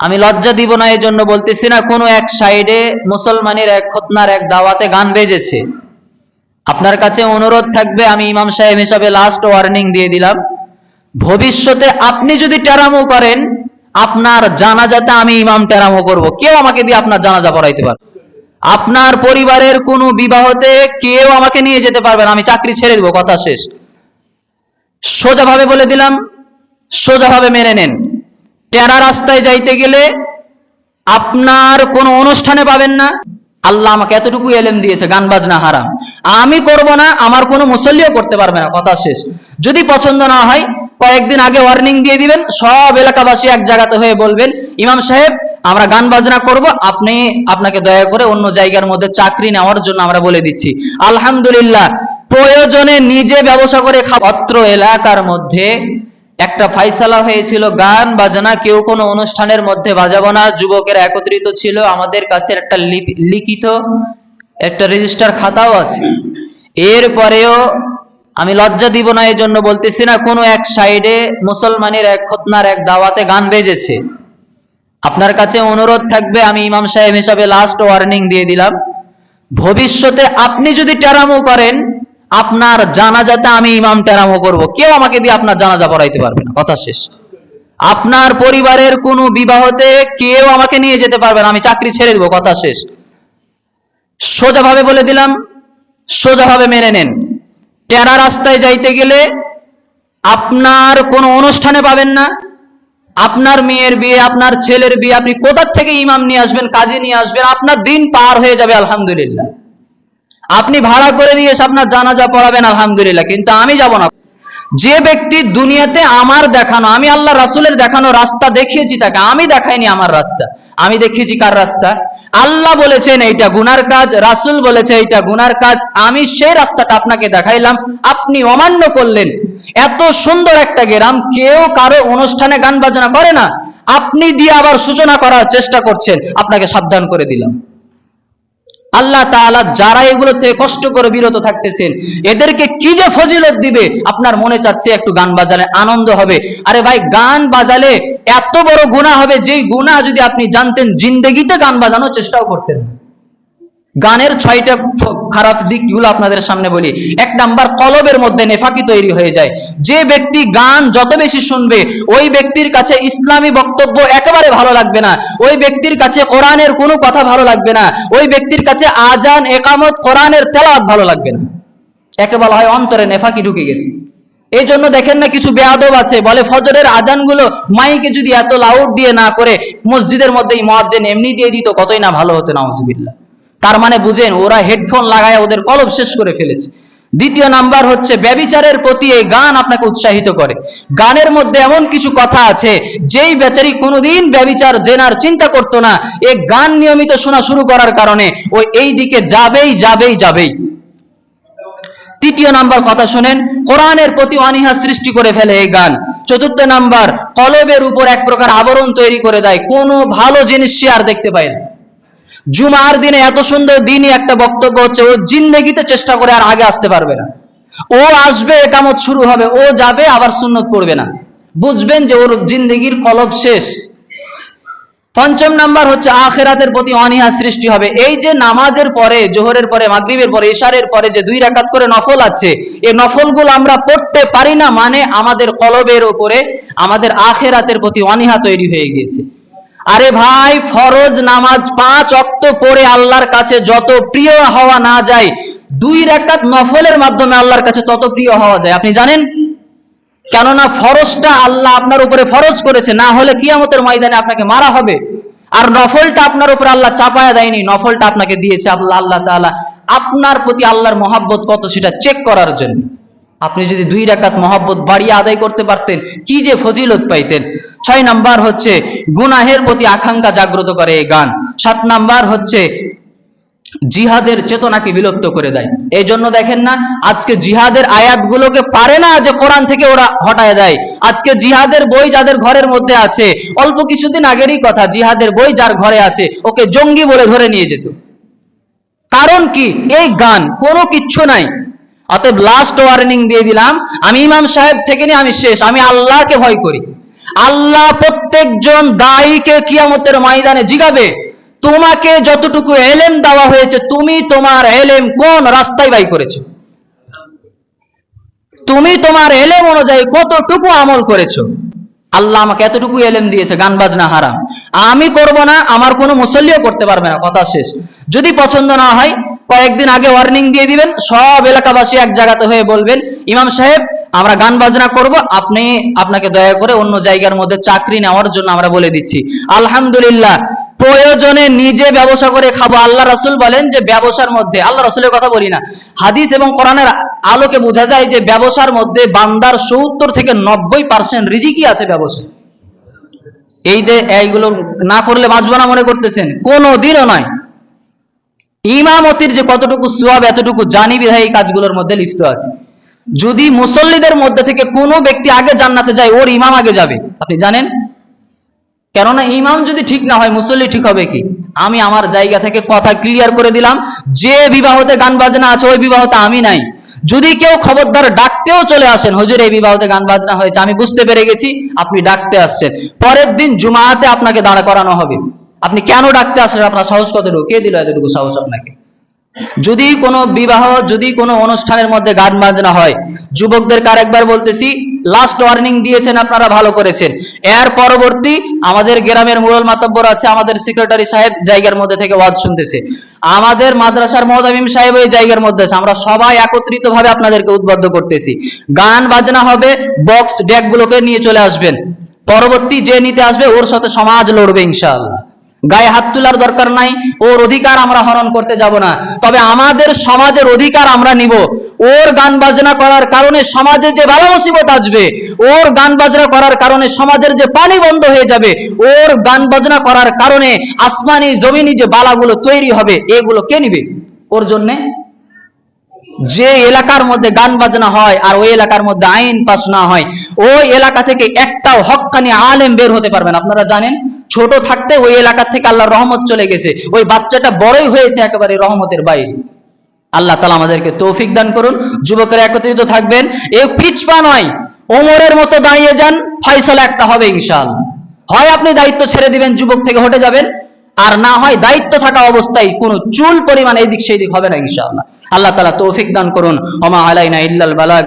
আমি লজ্জা দিব না এই জন্য বলতেছি না, কোনো এক সাইডে মুসলমানের এক খতনার এক দাওয়াতে গান বেজেছে। আপনার কাছে অনুরোধ থাকবে, আমি ইমাম সাহেব হিসাবে লাস্ট ওয়ার্নিং দিয়ে দিলাম। ভবিষ্যতে আপনি যদি টেরামো করেন, আপনার জানাজাতে আমি ইমাম টেরামো করব। কেউ আমাকে দিয়ে আপনার জানাজা পড়াইতে পারবে আপনার পরিবারের কোনো বিবাহতে কেউ আমাকে নিয়ে যেতে পারবে না, আমি চাকরি ছেড়ে দেবো, কথা শেষ। সোজাভাবে বলে দিলাম, সোজাভাবে মেনে নেন। টেরা রাস্তায় যাইতে গেলে আপনার কোনো অনুষ্ঠানে পাবেন না। আল্লাহ আমাকে এতটুকু এলেম দিয়েছে, গান বাজনা হারাম। আমি করব না, আমার কোনো মুসল্লিও করতে পারবে না, কথা শেষ। যদি পছন্দ না হয়, কয়েকদিন আগে ওয়ার্নিং দিয়ে দিবেন, সব এলাকাবাসী এক জায়গাতে হয়ে বলবেন, ইমাম সাহেব, আমরা গান বাজনা করব, আপনি আপনাকে দয়া করে অন্য জায়গার মধ্যে চাকরি নেওয়ার জন্য আমরা বলে দিচ্ছি। আলহামদুলিল্লাহ, প্রয়োজনে নিজে ব্যবসা করে অত্র এলাকার মধ্যে একটা ফাইসালা হয়েছিল, গান বাজনা, কেউ কোনো অনুষ্ঠানের মধ্যে বাজাবো না। যুবকেরা একত্রিত ছিল, আমাদের কাছে একটা লিখিত একটা রেজিস্টার খাতাও আছে। এরপরেও আমি লজ্জা দিব না এই জন্য বলতেছি না, কোনো এক সাইডে মুসলমানের এক খতনার এক দাওয়াতে গান বেজেছে। আপনার কাছে অনুরোধ থাকবে, আমি ইমাম সাহেব হিসাবে লাস্ট ওয়ার্নিং দিয়ে দিলাম। ভবিষ্যতে আপনি যদি টেরামো করেন আপনার জানাজাতে আমি ইমাম টেরামো করব। কেউ আমাকে দিয়ে আপনার জানাজা পড়াইতে পারবে না। কথা শেষ। আপনার পরিবারের কোনো বিবাহতে কেউ আমাকে নিয়ে যেতে পারবে না। আমি চাকরি ছেড়ে দেবো। কথা শেষ। সোজাভাবে বলে দিলাম, সোজাভাবে মেনে নেন। টেরা রাস্তায় যাইতে গেলে আপনার কোনো অনুষ্ঠানে পাবেন না। আপনার মেয়ের বিয়ে, আপনার ছেলের বিয়ে, আপনি কোথার থেকে ইমাম নিয়ে আসবেন, কাজে নিয়ে আসবেন, আপনার দিন পার হয়ে যাবে, আলহামদুলিল্লাহ। আপনি ভাড়া করে নিয়ে এসে আপনার জানাজা পড়াবেন, আলহামদুলিল্লাহ। কিন্তু আমি যাব না। যে ব্যক্তি দুনিয়াতে আমার দেখানো, আমি আল্লাহ রাসূলের দেখানো রাস্তা দেখিয়েছি তাকে, আমি দেখাইনি আমার রাস্তা। আমি দেখিয়েছি কার রাস্তা? আল্লাহ বলেছেন, এইটা গুনার কাজ। রাসূল বলেছে, এইটা গুনার কাজ। আমি সেই রাস্তাটা আপনাকে দেখাইলাম। আপনি অমান্য করলেন। এত সুন্দর একটা গ্রাম, কেউ কারও অনুষ্ঠানে গান বাজনা করে না। আপনি দিয়ে আবার সূচনা করার চেষ্টা করছেন। আপনাকে সাবধান করে দিলাম। আল্লাহ তাআলা যারা এগুলো থেকে কষ্ট করে বিরত থাকতেছেন, এদেরকে কি যে ফজিলত দিবে, আপনার মনে চাচ্ছে একটু গান বাজালে আনন্দ হবে আরে ভাই, গান বাজালে এত বড় গুনাহ হবে, যেই গুনাহ যদি আপনি জানতেন, জিন্দেগিতে গান বাজানোর চেষ্টাও করতেন না। গানের ছয়টা খারাপ দিকগুলো আপনাদের সামনে বলি। এক নাম্বার, কলবের মধ্যে নেফাকি তৈরি হয়ে যায়। যে ব্যক্তি গান যত বেশি শুনবে, ওই ব্যক্তির কাছে ইসলামী বক্তব্য একেবারে ভালো লাগবে না। ওই ব্যক্তির কাছে কোরআনের কোনো কথা ভালো লাগবে না। ওই ব্যক্তির কাছে আজান, একামত, কোরআনের তেলাওয়াত ভালো লাগবে না। একে বলা হয় অন্তরে নেফাকি ঢুকে গেছে। এই জন্য দেখেন না কিছু বেয়াদব আছে, বলে ফজরের আজানগুলো মাইকে যদি এত লাউড দিয়ে না করে, মসজিদের মধ্যেই মহাজ্জেন এমনি দিয়ে দিত, কতই না ভালো হতো না নাউজুবিল্লাহ। তার মানে বুঝেন, ওরা হেডফোন লাগায়, ওদের কলব শেষ করে ফেলেছে। দ্বিতীয় নাম্বার হচ্ছে, ব্যবিচারের প্রতি এই গান আপনাকে উৎসাহিত করে। গানের মধ্যে এমন কিছু কথা আছে, যেই বেচারি কোনোদিন ব্যবিচার জেনার চিন্তা করতো না। এই গান নিয়মিত শোনা শুরু করার কারণে ও এই দিকে যাবেই যাবেই যাবেই। তৃতীয় নাম্বার কথা শুনেন, কোরআনের প্রতি অনীহা সৃষ্টি করে ফেলে এই গান। চতুর্থ নাম্বার, কলবের উপর এক প্রকার আবরণ তৈরি করে দেয়। কোনো ভালো জিনিস সে আর দেখতে পায় না। জুমার দিনে এত সুন্দর দিনই একটা বক্তব্য হচ্ছে, ও জিন্দেগিতে চেষ্টা করে আর আগে আসতে পারবে না। ও আসবে, একামত শুরু হবে, ও যাবে, আবার সুন্নত পড়বে না। বুঝবেন যে ওর জিন্দেগির কলব শেষ। পঞ্চম নাম্বার হচ্ছে, আখেরাতের প্রতি অনীহা সৃষ্টি হবে। এই যে নামাজের পরে, জোহরের পরে, মাগরিবের পরে ইশারের পরে যে দুই রাকাত করে নফল আছে এই নফলগুলো আমরা পড়তে পারি না মানে আমাদের কলবের ওপরে আমাদের আখেরাতের প্রতি অনীহা তৈরি হয়ে গিয়েছে। আরে ভাই, ফরজ নামাজ পাঁচ অক্ত পড়ে আল্লাহর কাছে যত প্রিয় হওয়া না যায়, দুই রাকাত নফলের মাধ্যমে আল্লাহর কাছে তত প্রিয় হওয়া যায়। আপনি জানেন? কেননা ফরজটা আল্লাহ আপনার উপরে ফরজ করেছে, না হলে কিয়ামতের ময়দানে আপনাকে মারা হবে। আর নফলটা আপনার উপরে আল্লাহ চাপায়া দেয়নি, নফলটা আপনাকে দিয়েছে আল্লাহ আল্লাহ আপনার প্রতি আল্লাহর মহাব্বত কত সেটা চেক করার জন্য। আপনি যদি দুই রাকাত মহাব্বত বাড়িয়ে আদায় করতে পারতেন, কি যে ফজিলত পাইতেন? ছয় নাম্বার হচ্ছে, গুনাহের প্রতি আকাঙ্ক্ষা জাগ্রত করে এই গান। সাত নাম্বার হচ্ছে, জিহাদের চেতনাকে বিলুপ্ত করে দেয়। এই জন্য দেখেন না, আজকে জিহাদের আয়াতগুলোকে পারে না যে কোরআন থেকে ওরা হটায় দেয়। আজকে জিহাদের বই যাদের ঘরের মধ্যে আছে, অল্প কিছুদিন আগেরই কথা, জিহাদের বই যার ঘরে আছে, ওকে জঙ্গি বলে ধরে নিয়ে যেত। কারণ কি? এই গান কোনো কিচ্ছু নাই। অতএব লাস্ট ওয়ার্নিং দিয়ে দিলাম, আমি ইমাম সাহেব থেকে নিয়ে আমি শেষ, আমি আল্লাহকে ভয় করি। আল্লাহ প্রত্যেকজন দায়ীকে কিয়ামতের ময়দানে জিগাবে। তোমাকে যতটুকু এলেম দেওয়া হয়েছে, তুমি তোমার এলেম কোন রাস্তায় বাই করেছ? তুমি তোমার এলেম অনুযায়ী কতটুকু আমল করেছ? আল্লাহ আমাকে এতটুকু এলেম দিয়েছে, গান বাজনা হারাম। আমি করব না, আমার কোনো মুসল্লিও করতে পারবে না, কথা শেষ। যদি পছন্দ না হয় কয়েকদিন আগে ওয়ার্নিং দিয়ে দিবেন, সব এলাকাবাসী এক জায়গাতে হয়ে বলবেন, ইমাম সাহেব, আমরা গান বাজনা করব, আপনি আপনাকে দয়া করে অন্য জায়গার মধ্যে চাকরি নেওয়ার জন্য আমরা বলে দিচ্ছি। আলহামদুলিল্লাহ, প্রয়োজনে নিজে ব্যবসা করে খাব। আল্লাহ রাসুল বলেন যে, ব্যবসার মধ্যে, আল্লাহ রাসুলের কথা বলি না, হাদিস এবং কোরআনের আলোকে বোঝা যায় যে, ব্যবসার মধ্যে বান্দার সত্তর থেকে নব্বই পার্সেন্ট রিজিকই আছে ব্যবসায়। এই যে, এইগুলো না করলে বাঁচবো না মনে করতেছেন। কোনো দিনও নয়। ইমামতির যে কতটুকু সোয়াব এতটুকু জানি বিধায় এই কাজগুলোর মধ্যে লিপ্ত আছে। যদি মুসল্লিদের মধ্যে থেকে কোনো ব্যক্তি আগে জান্নাতে যায়, ওর ইমাম আগে যাবে। আপনি জানেন? কেননা ইমাম যদি ঠিক না হয়, মুসল্লি ঠিক হবে কি? আমি আমার জায়গা থেকে কথা ক্লিয়ার করে দিলাম, যে বিবাহতে গান বাজনা আছে, ওই বিবাহতে আমি নাই। যদি কেউ খবরদার ডাকতেও চলে আসেন, হুজুর, এই বিবাহতে গান বাজনা হয়েছে, আমি বুঝতে পেরে গেছি, আপনি ডাকতে আসছেন। পরের দিন জুমাতে আপনাকে দাঁড়া করানো হবে। আপনি কেন ডাকতে আসলেন? আপনার সাহস কতটুকু? কে দিল এতটুকু সাহস আপনাকে? যদি কোনো বিবাহ, যদি কোনো অনুষ্ঠানের মধ্যে গান বাজনা হয়, যুবকদের কার একবার বলতেছি লাস্ট ওয়ার্নিং দিয়েছেন আপনারা, ভালো করেছেন। এর পরবর্তী আমাদের গ্রামের মুরল মাতব্বর আছে, আমাদের সেক্রেটারি সাহেব জায়গার মধ্যে থেকে ওয়াজ শুনতেছে। আমাদের মাদ্রাসার মহতামিম সাহেব ওই জায়গার মধ্যে আছে। আমরা সবাই একত্রিত ভাবে আপনাদেরকে উদ্বুদ্ধ করতেছি। গান বাজনা হবে বক্স ডেক গুলোকে নিয়ে চলে আসবেন। পরবর্তী যে নিতে আসবে, ওর সাথে সমাজ লড়বে, ইনশাআল্লাহ। গায়ে হাত তোলার দরকার নাই, ওর অধিকার আমরা হরণ করতে যাব না। তবে আমাদের সমাজের অধিকার আমরা নিব। ওর গান বাজনা করার কারণে সমাজে যে বালা মুসিবত আসবে, ওর গান বাজনা করার কারণে সমাজের যে পানি বন্ধ হয়ে যাবে, ওর গান বাজনা করার কারণে আসমানি, জমিনি যে বালাগুলো তৈরি হবে, এগুলো কে নিবে? ওর জন্যে? যে এলাকার মধ্যে গান বাজনা হয় আর ওই এলাকার মধ্যে আইন পাস না হয়, ওই এলাকা থেকে একটাও হক্কানি আলেম বের হতে পারবেন আপনারা জানেন? ছোট থাকতে ওই এলাকা থেকে আল্লাহর রহমত চলে গেছে। ওই বাচ্চাটা বড়ই হয়েছে একেবারে রহমতের বাইরে। আল্লাহ তালা আমাদেরকে তৌফিক দান করুন। যুবকেরা একত্রিত থাকবেন। এ পিছপা নয়, ওমরের মতো দাঁড়িয়ে যান, ফয়সালা একটা হবে ইনশাল হয় আপনি দায়িত্ব ছেড়ে দিবেন, যুবক থেকে হটে যাবেন, আর না হয় দায়িত্ব থাকা অবস্থায় কোনো চুল পরিমাণ এদিক সেই দিক হবে না ইনশাআল্লাহ। আল্লাহ তালা তৌফিক দান করুন। ওমা আলাইনা ইল্লাল বালাগ।